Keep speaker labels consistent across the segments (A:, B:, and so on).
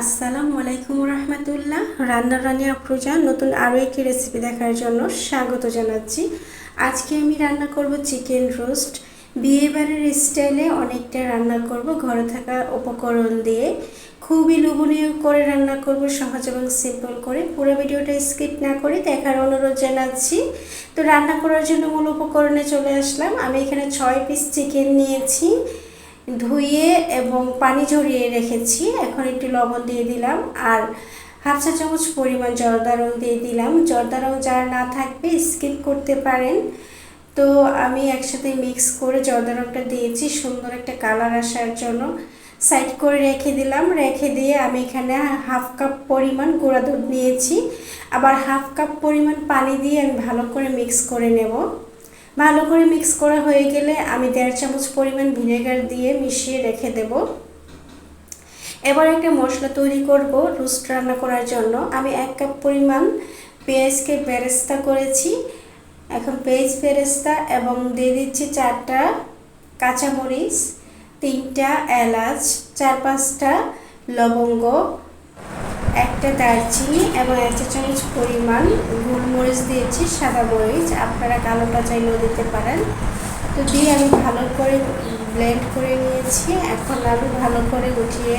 A: আসসালামু আলাইকুম রহমতুল্লাহ। রান্না রানি আফরোজা, নতুন আরও একটি রেসিপি দেখার জন্য স্বাগত জানাচ্ছি। আজকে আমি রান্না করব চিকেন রোস্ট বিয়েবাড়ির স্টাইলে অনেকটা রান্না করব, ঘরে থাকা উপকরণ দিয়ে। খুবই লোভনীয় করে রান্না করব, সহজ এবং সিম্পল করে। পুরো ভিডিওটা স্কিপ না করে দেখার অনুরোধ জানাচ্ছি। তো রান্না করার জন্য মূল উপকরণে চলে আসলাম। আমি এখানে ছয় পিস চিকেন নিয়েছি। ধুয়ে এবং পানি ঝরিয়ে রেখেছি। এখন একটু লবণ দিয়ে দিলাম আর হাফ চা চামচ পরিমাণ জর্দা রং দিয়ে দিলাম। জর্দা রং যার না থাকবে, স্কিপ করতে পারেন। তো আমি একসাথে মিক্স করে জর্দা রংটা দিয়েছি, সুন্দর একটা কালার আসার জন্য। সাইড করে রেখে দিলাম। রেখে দিয়ে আমি এখানে হাফ কাপ পরিমাণ গুঁড়া দুধ নিয়েছি। আবার হাফ কাপ পরিমাণ পানি দিয়ে আমি ভালো করে মিক্স করে নেব। ভালো করে মিক্স করা হয়ে গেলে আমি দেড় চামচ পরিমাণ ভিনেগার দিয়ে মিশিয়ে রেখে দেব। এবার একটা মশলা তৈরি করব রোস্ট রান্না করার জন্য। আমি এক কাপ পরিমাণ পেঁয়াজকে বেরেস্তা করেছি। এখন পেঁয়াজ বেরেস্তা এবং দিয়ে দিচ্ছি চারটা কাঁচামরিচ, তিনটা এলাচ, চার পাঁচটা লবঙ্গ একটা দারচিনি এবং এক চা চামচ পরিমাণ গোলমরিচ দিয়েছি, সাদা মরিচ। আপনারা কালোটা চাইলেও দিতে পারেন। তো দিয়ে আমি ভালো করে ব্লেন্ড করে নিয়েছি। এখন আমি ভালো করে উঠিয়ে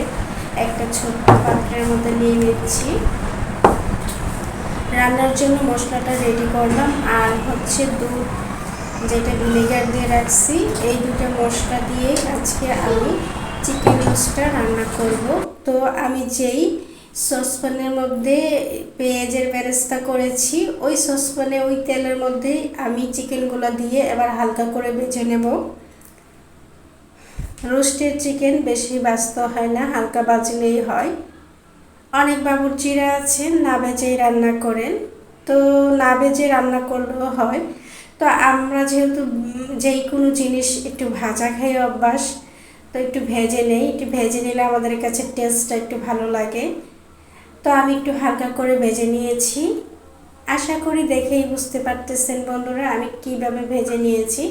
A: একটা ছোট্ট পাত্রের মধ্যে নিয়ে নিচ্ছি। রান্নার জন্য মশলাটা রেডি করলাম। আর হচ্ছে দুধ যেটা ভিনেগার দিয়ে রাখছি, এই দুটো মশলা দিয়ে আজকে আমি চিকেন রোস্টটা রান্না করব। তো আমি যেই সসপ্যানের মধ্যে পেঁয়াজের বেরেস্তা করেছি। ওই সসপ্যানে ওই তেলের মধ্যে আমি চিকেনগুলো দিয়ে এবার হালকা করে বেছে নেব। রোস্টের চিকেন বেশি ব্যস্ত হয় না, হালকা বাজলেই হয়। অনেক বাবুর্চিরা আছেন, না বেজেই রান্না করেন। তো না বেজে রান্না করলেও হয়। তো আমরা যেহেতু যেই কোনো জিনিস একটু ভাজা খেয়ে অভ্যাস, তো একটু ভেজে নেই। একটু ভেজে নিলে আমাদের কাছে টেস্টটা একটু ভালো লাগে। তো আমি একটু হালকা করে ভেজে নিয়েছি। আশা করি দেখেই বুঝতে পারতেছেন বন্ধুরা আমি কীভাবে ভেজে নিয়েছি।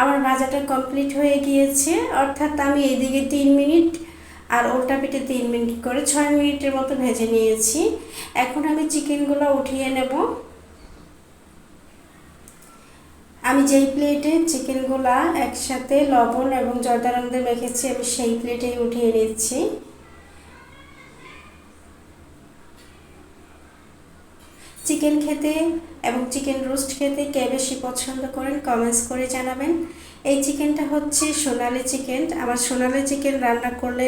A: আমার ভাজাটা কমপ্লিট হয়ে গিয়েছে। অর্থাৎ আমি এইদিকে তিন মিনিট আর ওলটা পিঠে তিন মিনিট করে ছয় মিনিটের মতো ভেজে নিয়েছি। এখন আমি চিকেনগুলো উঠিয়ে নেব। আমি যেই প্লেটে চিকেনগুলা একসাথে লবণ এবং জর্দা রঙ মেখেছি, আমি সেই প্লেটেই উঠিয়ে নিচ্ছি। চিকেন খেতে এবং চিকেন রোস্ট খেতে কে বেশি পছন্দ করেন কমেন্টস করে জানাবেন। এই চিকেনটা হচ্ছে সোনালি চিকেন। আমার সোনালি চিকেন রান্না করলে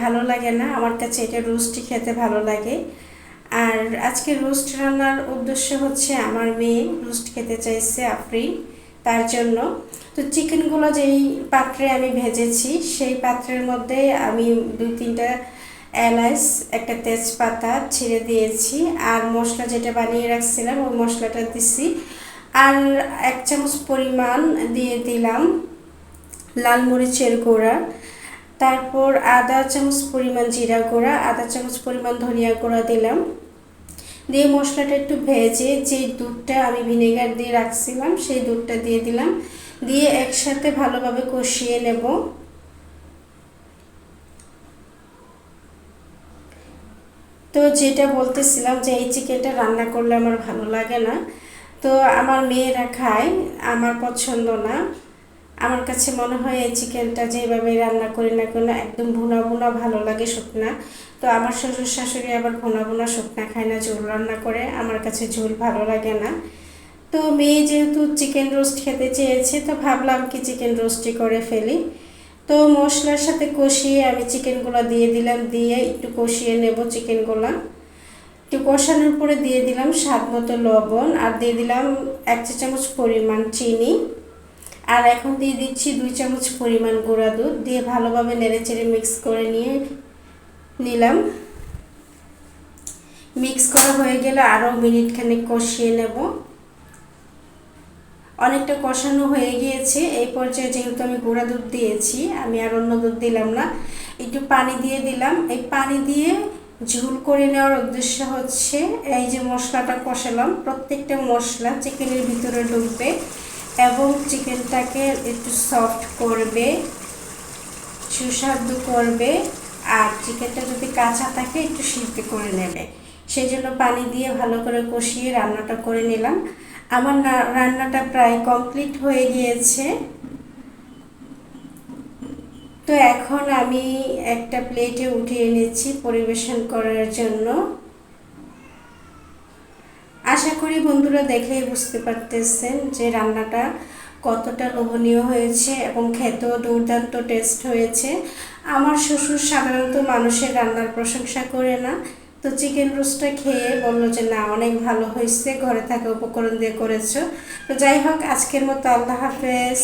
A: ভালো লাগে না। আমার কাছে এটা রোস্টই খেতে ভালো লাগে। আর আজকে রোস্ট রান্নার উদ্দেশ্য হচ্ছে আমার মেয়ে রোস্ট খেতে চাইছে আফরি তার জন্য। তো চিকেনগুলো যেই পাত্রে আমি ভেজেছি, সেই পাত্রের মধ্যে আমি দুই তিনটা এলাচ, একটা তেজপাতা ছিঁড়ে দিয়েছি আর মশলা যেটা বানিয়ে রাখছিলাম ওই মশলাটা দিছি। আর এক চামচ পরিমাণ দিয়ে দিলাম লাল মরিচের গুঁড়া। তারপর আধা চামচ পরিমাণ জিরা গুঁড়া, আধা চামচ পরিমাণ ধনিয়া গুঁড়া দিলাম। দিয়ে মশলাটা একটু ভেজে যে দুধটা আমি ভিনেগার দিয়ে রাখছিলাম, সেই দুধটা দিয়ে দিলাম। দিয়ে একসাথে ভালোভাবে কষিয়ে নেব। তো যেটা বলতেছিলাম যে এই চিকেনটা রান্না করলে আমার ভালো লাগে না, তো আমার মেয়েরা খায়, আমার পছন্দ না। আমার কাছে মনে হয় এই চিকেনটা যেভাবে রান্না করি না কেন একদম ভুনা ভুনা ভালো লাগে শুকনা। তো আমার শ্বশুর শাশুড়ি আবার ভুনা ভুনা শুকনা খায় না, ঝোল রান্না করে, আমার কাছে ঝোল ভালো লাগে না। তো মেয়ে যেহেতু চিকেন রোস্ট খেতে চেয়েছে, তো ভাবলাম কি চিকেন রোস্টই করে ফেলি। তো মশলার সাথে কষিয়ে আমি চিকেনগুলো দিয়ে দিলাম, দিয়ে একটু কষিয়ে নেব চিকেনগুলো। একটু কষানোর পরে দিয়ে দিলাম স্বাদ মতো লবণ, আর দিয়ে দিলাম এক চা চামচ পরিমাণ চিনি। আর এখন দিয়ে দিচ্ছি দুই চামচ পরিমাণ গুঁড়া দুধ, দিয়ে ভালোভাবে নেড়ে চেড়ে মিক্স করে নিয়ে নিলাম। মিক্স করা হয়ে গেলে আরও মিনিট খানিক কষিয়ে নেব। অনেকটা কষানো হয়ে গিয়েছে। এই পর্যায়ে যেহেতু আমি গুঁড়া দুধ দিয়েছি, আমি আর অন্য দুধ দিলাম না। একটু পানি দিয়ে দিলাম। এই পানি দিয়ে ঝুল করে নেওয়ার উদ্দেশ্য হচ্ছে এই যে মশলাটা কষালাম। প্রত্যেকটা মশলা চিকেনের ভিতরে ঢুকবে এবং চিকেনটাকে একটু সফট করবে, সুস্বাদু করবে আর চিকেনটা যদি কাঁচা থাকে একটু সিদ্ধ করে নেবে। সেই জন্য পানি দিয়ে ভালো করে কষিয়ে রান্নাটা করে নিলাম। আমার রান্নাটা প্রায় কমপ্লিট হয়ে গিয়েছে। তো এখন আমি একটা প্লেটে উঠিয়ে নিচ্ছি পরিবেশন করার জন্য। আশা করি বন্ধুরা দেখেই বুঝতে পারতেছেন যে রান্নাটা কতটা লোভনীয় হয়েছে এবং খেতেও দুর্দান্ত টেস্ট হয়েছে। আমার শ্বশুর সাধারণত মানুষের রান্নার প্রশংসা করে না। তো চিকেন রোস্টটা খেয়ে বলল যে, না, অনেক ভালো হয়েছে, ঘরে থাকা উপকরণ দিয়ে করেছ। তো যাই হোক, আজকের মতো আল্লাহ হাফেজ।